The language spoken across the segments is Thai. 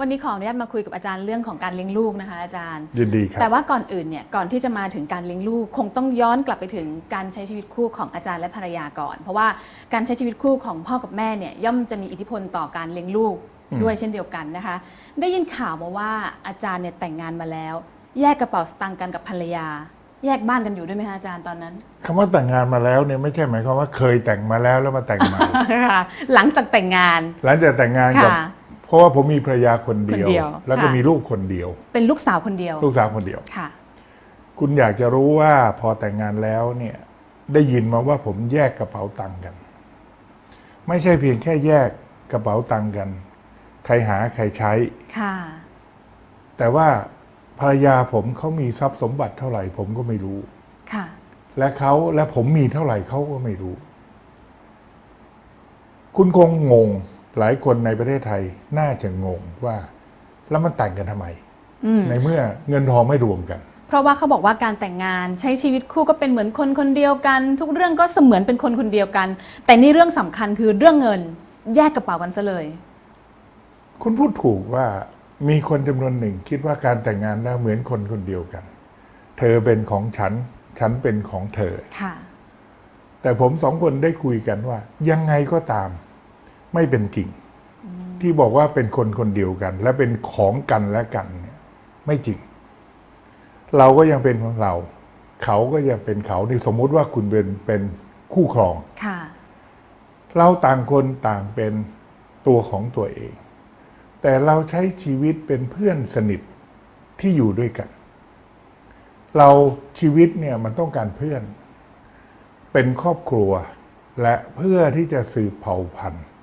วันนี้ขออนุญาตมาคุยกับอาจารย์เรื่องของการเลี้ยงลูกนะคะ อาจารย์ยินดีครับแต่ว่าก่อนอื่นเนี่ยก่อนที่จะมาถึงการเลี้ยงลูก คงต้องย้อนกลับไปถึงการใช้ชีวิตคู่ของอาจารย์และภรรยาก่อน เพราะว่าการใช้ชีวิตคู่ของพ่อกับแม่เนี่ยย่อมจะมีอิทธิพลต่อการเลี้ยงลูกอืมด้วยเช่นเดียวกันนะคะ ได้ยินข่าวมาว่าอาจารย์เนี่ยแต่งงานมาแล้ว แยกกระเป๋าสตางค์กันกับภรรยา แยกบ้านกันอยู่ด้วยไหมคะอาจารย์ตอนนั้นคำว่าแต่งงานมาแล้วเนี่ยไม่ใช่หมายความว่าเคยแต่งมาแล้วแล้วมาแต่งใหม่ค่ะหลังจากแต่งงาน หลังจากแต่งงานกับค่ะ เพราะว่าผมมีภรรยาคนเดียว คนเดียวแล้วก็ค่ะ มีลูกคนเดียว เป็นลูกสาวคนเดียวลูกสาวคนเดียว ค่ะ คุณอยากจะรู้ว่าพอแต่งงานแล้วเนี่ยได้ยินมาว่าผมแยกกระเป๋าตังค์กัน ไม่ใช่เพียงแค่แยกกระเป๋าตังค์กัน ใครหาใครใช้ ค่ะ แต่ว่าภรรยาผมเขามีทรัพย์สมบัติเท่าไหร่ ผมก็ไม่รู้ ค่ะ และเขาและผมมีเท่าไหร่เขาก็ไม่รู้ คุณคงงง หลายคนในประเทศไทยน่าจะงงว่า แล้วมันแต่งกันทำไมอืมในเมื่อเงินทองไม่รวมกัน เพราะว่าเขาบอกว่าการแต่งงานใช้ชีวิตคู่ก็เป็นเหมือนคนคนเดียวกัน ทุกเรื่องก็เสมือนเป็นคนคนเดียวกัน แต่นี่เรื่องสำคัญคือเรื่องเงินแยกกระเป๋ากันซะเลย คุณพูดถูกว่ามีคนจำนวนหนึ่งคิดว่าการแต่งงานแล้วเหมือนคนคนเดียวกัน เธอเป็นของฉัน ฉันเป็นของเธอ ค่ะ แต่ผมสองคนได้คุยกันว่า ยังไงก็ตาม ไม่เป็นจริง ที่บอกว่าเป็นคนคนเดียวกัน และเป็นของกันและกันเนี่ย ไม่จริง เราก็ยังเป็นของเรา เขาก็ยังเป็นเขานี่สมมุติว่าคุณเป็นเป็นคู่ครองค่ะเราต่างคนต่างเป็นตัวของตัวเอง แต่เราใช้ชีวิตเป็นเพื่อนสนิทที่อยู่ด้วยกัน เราชีวิตเนี่ยมันต้องการเพื่อน เป็นครอบครัวและเพื่อที่จะสืบเผ่าพันธุ์ค่ะ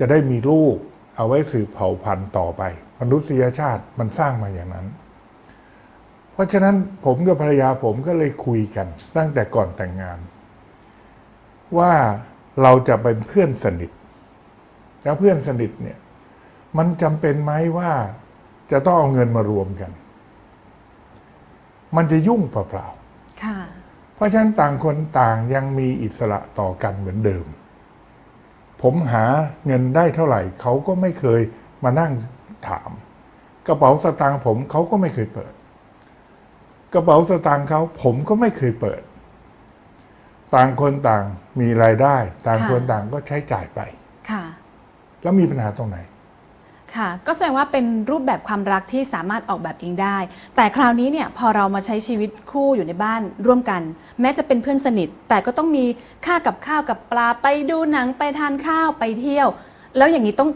จะได้มีลูกเอาไว้สืบเผ่าพันธุ์ต่อไป มนุษยชาติมันสร้างมาอย่างนั้น เพราะฉะนั้นผมกับภรรยาผมก็เลยคุยกัน ตั้งแต่ก่อนแต่งงาน ว่าเราจะเป็นเพื่อนสนิทแล้วเพื่อนสนิทเนี่ย มันจำเป็นไหมว่าจะต้องเอาเงินมารวมกัน มันจะยุ่งเปล่าๆค่ะเพราะฉะนั้นต่างคนต่างยังมีอิสระต่อกันเหมือนเดิม ผมหาเงินได้เท่าไหร่ เขาก็ไม่เคยมานั่งถาม กระเป๋าสตางค์ผมเขาก็ไม่เคยเปิด กระเป๋าสตางค์เขาผมก็ไม่เคยเปิด ต่างคนต่างมีรายได้ ต่างค่ะคนต่างก็ใช้จ่ายไป ค่ะ แล้วมีปัญหาตรงไหน ค่ะ ก็แสดงว่าเป็นรูปแบบความรักที่สามารถออกแบบเองได้ แต่คราวนี้เนี่ยพอเรามาใช้ชีวิตคู่อยู่ในบ้านร่วมกัน แม้จะเป็นเพื่อนสนิท แต่ก็ต้องมีค่ากับข้าวกับปลาไปดูหนังไปทานข้าวไปเที่ยว แล้วอย่างนี้ต้อง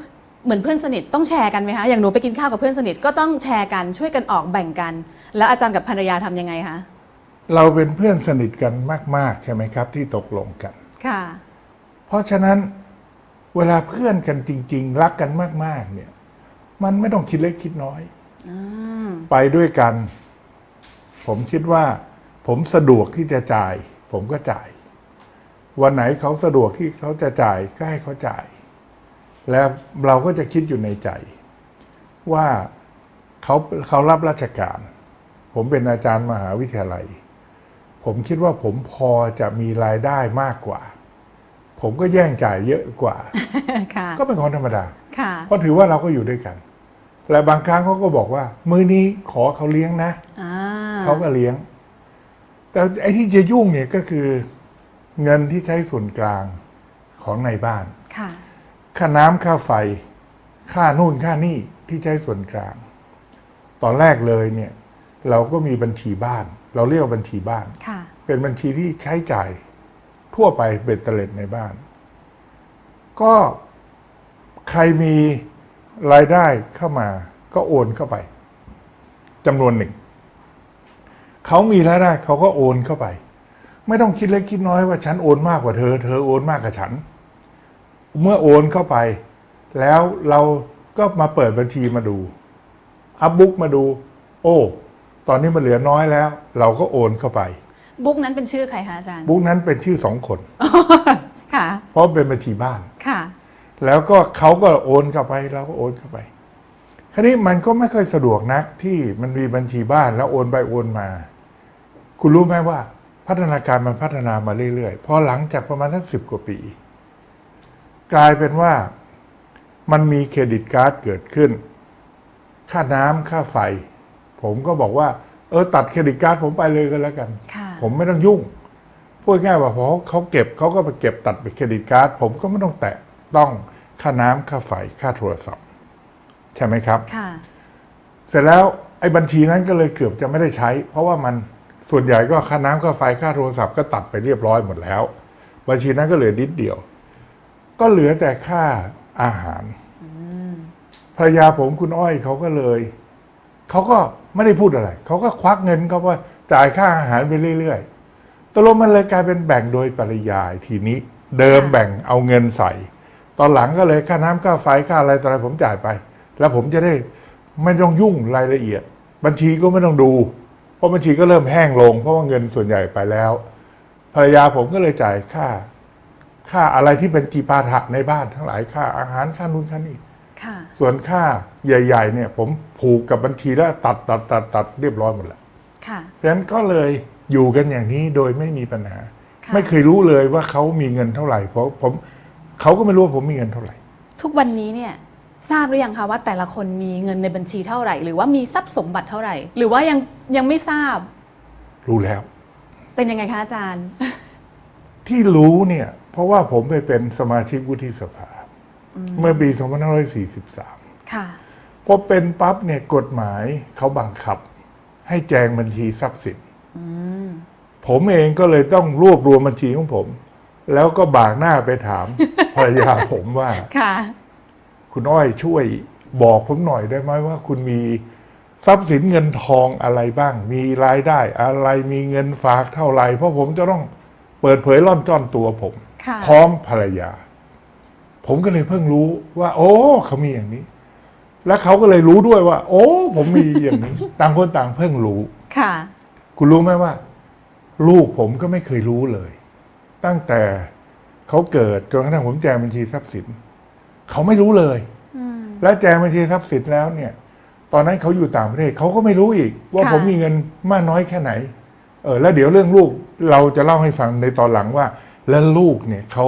เหมือนเพื่อนสนิทต้องแชร์กันไหมคะอย่างหนูไปกินข้าวกับเพื่อนสนิทก็ต้องแชร์กันช่วยกันออกแบ่งกัน แล้วอาจารย์กับภรรยาทำยังไงคะเราเป็นเพื่อนสนิทกันมาก ๆ ใช่ไหมครับ ที่ตกลงกัน ค่ะ เพราะฉะนั้นเวลาเพื่อนกันจริง ๆ รักกันมาก ๆ เนี่ย มันไม่ต้องคิดเล็กคิดน้อยอืมไปด้วยกัน ผมคิดว่า ผมสะดวกที่จะจ่าย ผมก็จ่าย วันไหนเขาสะดวกที่เขาจะจ่ายก็ให้เขาจ่าย แล้วเราก็จะคิดอยู่ในใจ ว่าเขาเขารับราชการ ผมเป็นอาจารย์มหาวิทยาลัย ผมคิดว่าผมพอจะมีรายได้มากกว่า ผมก็แย่งจ่ายเยอะกว่าค่ะก็เป็นของธรรมดาค่ะ เพราะถือว่าเราก็อยู่ด้วยกันและบางครั้งเขาก็บอกว่า มือนี้ขอเขาเลี้ยงนะอ่าเขาก็เลี้ยง แต่ไอ้ที่จะยุ่งเนี่ยก็คือ เงินที่ใช้ส่วนกลางของในบ้านค่ะค่าน้ำค่าไฟ ค่านู่นค่านี่ที่ใช้ส่วนกลาง ตอนแรกเลยเนี่ย เราก็มีบัญชีบ้าน เราเรียกว่าบัญชีบ้านค่ะเป็นบัญชีที่ใช้จ่ายทั่วไปเบ็ดเตล็ดในบ้าน ก็ ใครมีรายได้เข้ามา ก็โอนเข้าไปจำนวนหนึ่ง เขามีรายได้เขาก็โอนเข้าไป ไม่ต้องคิดเล็กคิดน้อยว่าฉันโอนมากกว่าเธอ เธอโอนมากกว่าฉัน เมื่อโอนเข้าไป แล้วเราก็มาเปิดบัญชีมาดู อัพบุ๊กมาดู โอ้ ตอนนี้มันเหลือน้อยแล้ว เราก็โอนเข้าไป บุ๊กนั้นเป็นชื่อใครคะอาจารย์ บุ๊กนั้นเป็นชื่อสองคน ค่ะ เพราะเป็นบัญชีบ้าน ค่ะ แล้วก็เขาก็โอนเข้าไปเราก็โอนเข้าไป คราวนี้มันก็ไม่ค่อยสะดวกนักที่มันมีบัญชีบ้านแล้วโอนไปโอนมา คุณรู้ไหมว่า พัฒนาการมันพัฒนามาเรื่อยๆ พอหลังจากประมาณสักสิบกว่าปี กลายเป็นว่ามันมีเครดิตการ์ดเกิดขึ้น ค่าน้ำค่าไฟ ผมก็บอกว่า เออตัดเครดิตการ์ดผมไปเลยก็แล้วกันค่ะผมไม่ต้องยุ่งพูดง่ายๆว่าพอเขาเก็บเขาก็ไปเก็บตัดไปเครดิตการ์ดผมก็ไม่ต้องแตะต้อง ค่าน้ำค่าไฟค่าโทรศัพท์ ใช่ไหมครับ ค่ะ เสร็จแล้วไอ้บัญชีนั้นก็เลยเกือบจะไม่ได้ใช้ เพราะว่ามันส่วนใหญ่ก็ค่าน้ำค่าไฟค่าโทรศัพท์ก็ตัดไปเรียบร้อยหมดแล้ว บัญชีนั้นก็เหลือนิดเดียว ก็เหลือแต่ค่าอาหารภรรยาผมคุณอ้อยเขาก็เลยเขาก็ไม่ได้พูดอะไรเขาก็ควักเงินเขาว่าจ่ายค่าอาหารไปเรื่อยๆตกลงมันเลยกลายเป็นแบ่งโดยปริยายทีนี้ เดิมแบ่งเอาเงินใส่ ตอนหลังก็เลยค่าน้ำค่าไฟค่าอะไรต่ออะไรผมจ่ายไป แล้วผมจะได้ไม่ต้องยุ่งรายละเอียด บัญชีก็ไม่ต้องดู เพราะบัญชีก็เริ่มแห้งลง เพราะว่าเงินส่วนใหญ่ไปแล้ว ภรรยาผมก็เลยจ่ายค่า ค่าอะไรที่เป็นจีปาถะในบ้านทั้งหลายค่าอาหารค่านู่นค่านี่ค่ะส่วนค่าใหญ่ ๆ เนี่ย ผมผูกกับบัญชีแล้วตัดตัดตัดตัดเรียบร้อยหมดแล้วค่ะเพราะฉะนั้นก็เลยอยู่กันอย่างนี้โดยไม่มีปัญหาค่ะไม่เคยรู้เลยว่าเขามีเงินเท่าไหร่เพราะผม เขาก็ไม่รู้ว่าผมมีเงินเท่าไหร่ ทุกวันนี้เนี่ยทราบหรือยังคะว่าแต่ละคนมีเงินในบัญชีเท่าไหร่ หรือว่ามีทรัพย์สมบัติเท่าไหร่ หรือว่ายังยังไม่ทราบรู้แล้ว เป็นยังไงคะอาจารย์ ที่รู้เนี่ย เพราะว่าผมไปเป็นสมาชิกวุฒิสภา เมื่อปี2543 ค่ะ พอเป็นปั๊บเนี่ยกฎหมายเขาบังคับ ให้แจงบัญชีทรัพย์สินอืมผมเองก็เลยต้องรวบรวมบัญชีของผม แล้วก็บากหน้าไปถาม ภรรยาผมว่า ค่ะ คุณอ้อยช่วยบอกผมหน่อยได้ไหมว่า คุณมีทรัพย์สินเงินทองอะไรบ้าง มีรายได้อะไรมีเงินฝากเท่าไหร่เพราะผมจะต้องเปิดเผยร่อนจ้อนตัวผม ค่ะ พร้อมภรรยา ผมก็เลยเพิ่งรู้ว่า โอ้เขามีอย่างนี้ แล้วเขาก็เลยรู้ด้วยว่า โอ้ ผมมีอย่างนี้ ต่างคนต่างเพิ่งรู้ ค่ะ คุณรู้ไหมว่า ลูกผมก็ไม่เคยรู้เลย ตั้งแต่เขาเกิดจนกระทั่งผมแจงบัญชีทรัพย์สินเขาไม่รู้เลยอืมและแจงบัญชีทรัพย์สินแล้วเนี่ย ตอนนั้นเขาอยู่ต่างประเทศเขาก็ไม่รู้อีก ว่าค่ะผมมีเงินมากน้อยแค่ไหน เออแล้วเดี๋ยวเรื่องลูกเราจะเล่าให้ฟังในตอนหลังว่า แล้วลูกเนี่ยเขา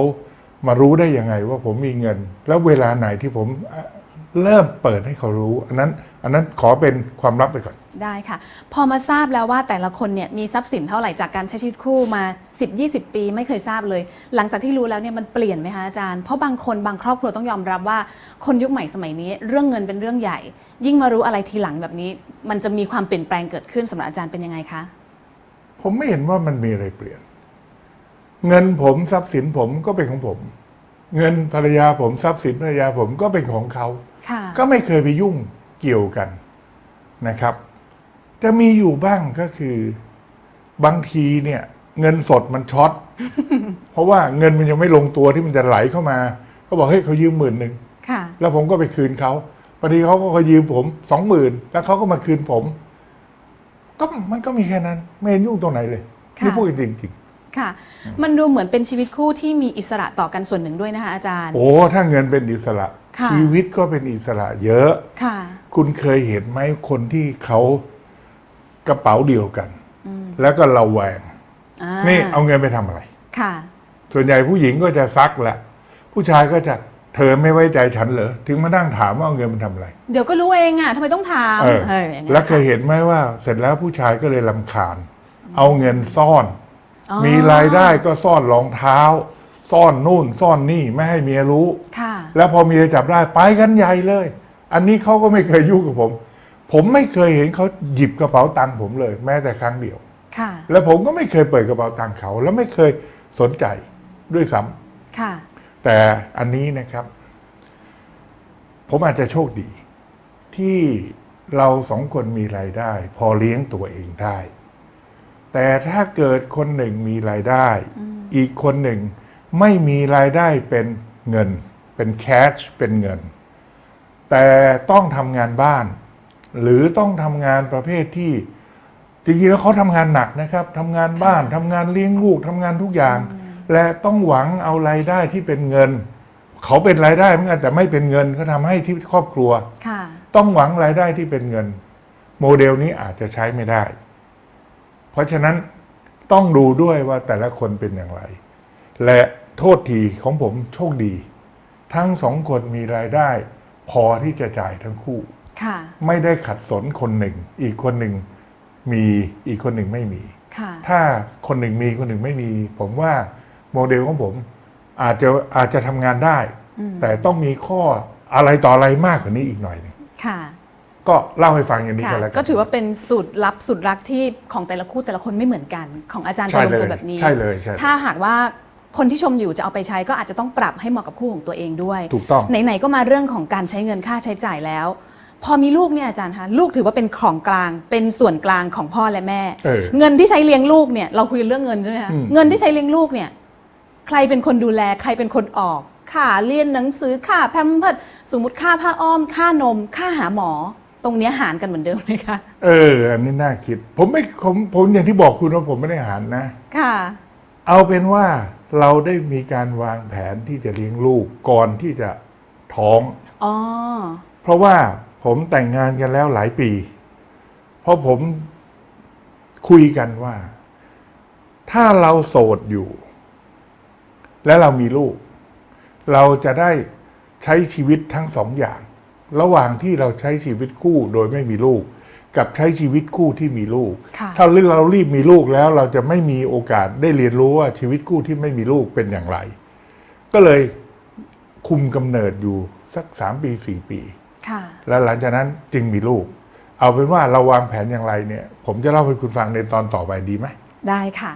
มารู้ได้ยังไงว่าผมมีเงิน แล้วเวลาไหนที่ผมเอ่อเริ่มเปิดให้เขารู้ อันนั้น อันนั้นขอเป็นความลับไปก่อน ได้ค่ะ พอมาทราบแล้วว่าแต่ละคนเนี่ยมีทรัพย์สินเท่าไหร่จากการใช้ชีวิตคู่มา 10-20 ปีไม่เคยทราบเลย หลังจากที่รู้แล้วเนี่ยมันเปลี่ยนไหมคะอาจารย์ เพราะบางคนบางครอบครัวต้องยอมรับว่า คนยุคใหม่สมัยนี้ เรื่องเงินเป็นเรื่องใหญ่ ยิ่งมารู้อะไรทีหลังแบบนี้ มันจะมีความเปลี่ยนแปลงเกิดขึ้นสำหรับอาจารย์เป็นยังไงคะ ผมไม่เห็นว่ามันมีอะไรเปลี่ยน เงินผมทรัพย์สินผมก็เป็นของผม เงินภรรยาผมทรัพย์สินภรรยาผมก็เป็นของเขา ค่ะ ก็ไม่เคยไปยุ่ง เกี่ยวกันนะครับ จะมีอยู่บ้างก็คือบางทีเนี่ย เงินสดมันช็อตเพราะว่าเงินมันยังไม่ลงตัวที่มันจะไหลเข้ามาเขาบอกเฮ้ยเขายืมหมื่นหนึ่งค่ะแล้วผมก็ไปคืนเขาพอดีเขาก็ยืมผมสองหมื่นแล้วเขาก็มาคืนผม ก็มันก็มีแค่นั้น ไม่เห็นยุ่งตรงไหนเลยค่ะนี่พูดจริง ค่ะ มันดูเหมือนเป็นชีวิตคู่ที่มีอิสระต่อกันส่วนหนึ่งด้วยนะคะอาจารย์ๆโอ้ ถ้าเงินเป็นอิสระ ค่ะชีวิตก็เป็นอิสระเยอะ ค่ะ คุณเคยเห็นไหมคนที่เขากระเป๋าเดียวกัน อืมแล้วก็ระแวง อ่านี่เอาเงินไปทำอะไร ค่ะ ส่วนใหญ่ผู้หญิงก็จะซักแหละ ผู้ชายก็จะเธอไม่ไว้ใจฉันเหรอ ถึงมานั่งถามว่าเอาเงินไปทำอะไร เดี๋ยวก็รู้เองอะทำไมต้องถามเออ เอออย่างงี้ยแล้วเคยเห็นไหมว่า เสร็จแล้วผู้ชายก็เลยลำคาญ เอาเงินซ่อนอ๋อ มีรายได้ก็ซ่อนรองเท้า ซ่อนนู่นซ่อนนี่ไม่ให้เมียรู้ ค่ะ แล้วพอเมียจับได้ไปกันใหญ่เลย อันนี้เขาก็ไม่เคยยุ่งกับผม ผมไม่เคยเห็นเขาหยิบกระเป๋าตังค์ผมเลย แม้แต่ครั้งเดียว ค่ะ แล้วผมก็ไม่เคยเปิดกระเป๋าตังค์เขา แล้วไม่เคยสนใจด้วยซ้ำค่ะ แต่อันนี้นะครับ ผมอาจจะโชคดี ที่เราสองคนมีรายได้ พอเลี้ยงตัวเองได้ แต่ถ้าเกิดคนหนึ่งมีรายได้ อีกคนหนึ่งไม่มีรายได้เป็นเงิน เป็นแคชเป็นเงิน แต่ต้องทำงานบ้าน หรือต้องทำงานประเภทที่จริงๆแล้วเขาทำงานหนักนะครับทำงานบ้านทำงานเลี้ยงลูกทำงานทุกอย่าง และต้องหวังเอารายได้ที่เป็นเงิน เขาเป็นรายได้เหมือนกันแต่ไม่เป็นเงินเขาทำให้ที่ครอบครัวค่ะต้องหวังรายได้ที่เป็นเงิน โมเดลนี้อาจจะใช้ไม่ได้ เพราะฉะนั้นต้องดูด้วยว่าแต่ละคนเป็นอย่างไร และโทษทีของผมโชคดี ทั้งสองคนมีรายได้ พอที่จะจ่ายทั้งคู่ค่ะไม่ได้ขัดสนคนหนึ่ง อีกคนหนึ่งมีอีกคนหนึ่งไม่มีค่ะถ้าคนหนึ่งมีคนหนึ่งไม่มี ผมว่าโมเดลของผมอาจจะอาจจะทำงานได้อืมแต่ต้องมีข้ออะไรต่ออะไรมากกว่านี้อีกหน่อยหนึงค่ะ ก็เล่าให้ฟังอย่างนี้ค่ะกันแล้วกัน ก็ถือว่าเป็นสูตรลับสูตรรักที่ของแต่ละคู่แต่ละคนไม่เหมือนกัน ของอาจารย์จะใช่ลงเลตัวยแบบนี้ ใช่เลยใช่ถ้าหากว่าคนที่ชมอยู่จะเอาไปใช้ก็อาจจะต้องปรับให้เหมาะกับคู่ของตัวเองด้วยถูกต้อง ไหนๆก็มาเรื่องของการใช้เงินค่าใช้จ่ายแล้ว พอมีลูกเนี่ยอาจารย์คะลูกถือว่าเป็นของกลาง เป็นส่วนกลางของพ่อและแม่ เออเงินที่ใช้เลี้ยงลูกเนี่ยเราคุยเรื่องเงินใช่ไหมคะอืม เงินที่ใช้เลี้ยงลูกเนี่ยใครเป็นคนดูแลใครเป็นคนออกค่าเรียนหนังสือค่าแพมเพิร์สสมมติค่าผ้าอ้อม ค่านม ค่าหาหมอ ตรงเนี้ยหารกันเหมือนเดิมไหมคะ เออ อันนี้น่าคิด ผมไม่ผมผมอย่างที่บอกคุณว่าผมไม่ได้หารนะ ค่ะ เอาเป็นว่าเราได้มีการวางแผนที่จะเลี้ยงลูกก่อนที่จะท้อง อ๋อ เพราะว่าผมแต่งงานกันแล้วหลายปี เพราะผมคุยกันว่า ถ้าเราโสดอยู่ และเรามีลูก เราจะได้ใช้ชีวิตทั้งสองอย่าง ระหว่างที่เราใช้ชีวิตคู่โดยไม่มีลูก กับใช้ชีวิตคู่ที่มีลูกค่ะถ้าเรารีบมีลูกแล้วเราจะไม่มีโอกาสได้เรียนรู้ว่าชีวิตคู่ที่ไม่มีลูกเป็นอย่างไร ก็เลยคุมกำเนิดอยู่สักสามปีสี่ปีค่ะแล้วหลังจากนั้นจึงมีลูก เอาเป็นว่าเราวางแผนอย่างไรเนี่ย ผมจะเล่าให้คุณฟังในตอนต่อไปดีไหมได้ค่ะ